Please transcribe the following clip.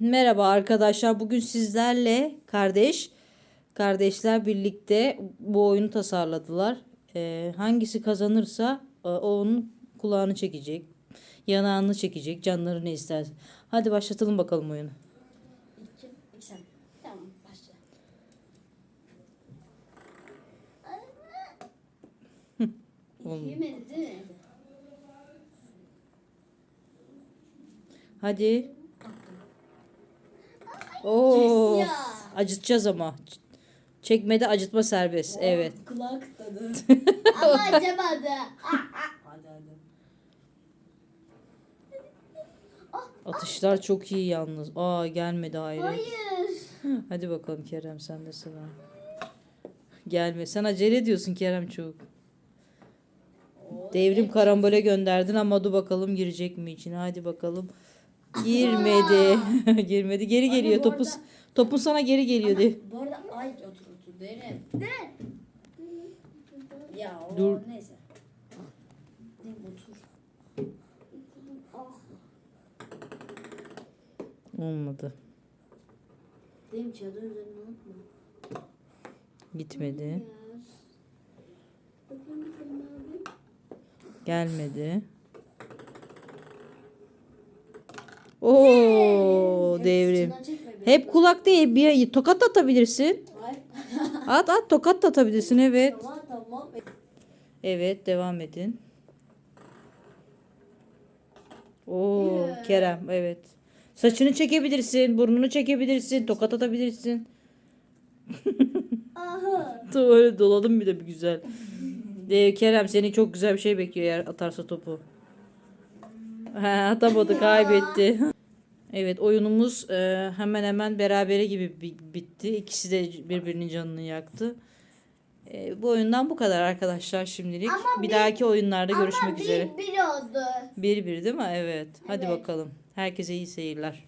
Merhaba arkadaşlar. Bugün sizlerle kardeş kardeşler birlikte bu oyunu tasarladılar. Ee, hangisi kazanırsa e, o onun kulağını çekecek, yanağını çekecek, canları ne isterse. Hadi başlatalım bakalım oyunu. İki, iki sen. Tamam başla. Olmadı. Yemedi değil mi? Hadi. Oo. Ya. Acıtacağız ama. Çekmede acıtma serbest. Evet. Kulağı kıtladı. Ama acımadı. hadi hadi. Atışlar çok iyi yalnız. Aa gelmedi hayret. Hayır. Hadi bakalım Kerem sen de sıra. Gelme. Sen acele ediyorsun Kerem çok. Devrim karambole gönderdin ama dur bakalım girecek mi içine. Hadi bakalım. Girmedi. Girmedi. Geri Anne, geliyor. bu Topun, arada- topun sana geri geliyor de. Bu arada ay otur otur derim. De. Ya o Dur. neyse. Derim otur. Olmadı. Derim çadır üzerine atma. Gitmedi. Gelmedi. Oo devrim. Hep kulak değil bir tokat atabilirsin. At at tokat da atabilirsin evet. Evet devam edin. Oo. Kerem evet. Saçını çekebilirsin, burnunu çekebilirsin, tokat atabilirsin. Aha. Öyle doladım bir de bir güzel. Ee, Kerem seni çok güzel bir şey bekliyor eğer atarsa topu. He, atamadı kaybetti. Evet oyunumuz e, hemen hemen berabere gibi bi- bitti. İkisi de birbirinin canını yaktı. E, bu oyundan bu kadar arkadaşlar şimdilik. bir, dahaki oyunlarda görüşmek üzere. Bir oldu. Bir bir değil mi? Evet. Hadi Evet. bakalım. Herkese iyi seyirler.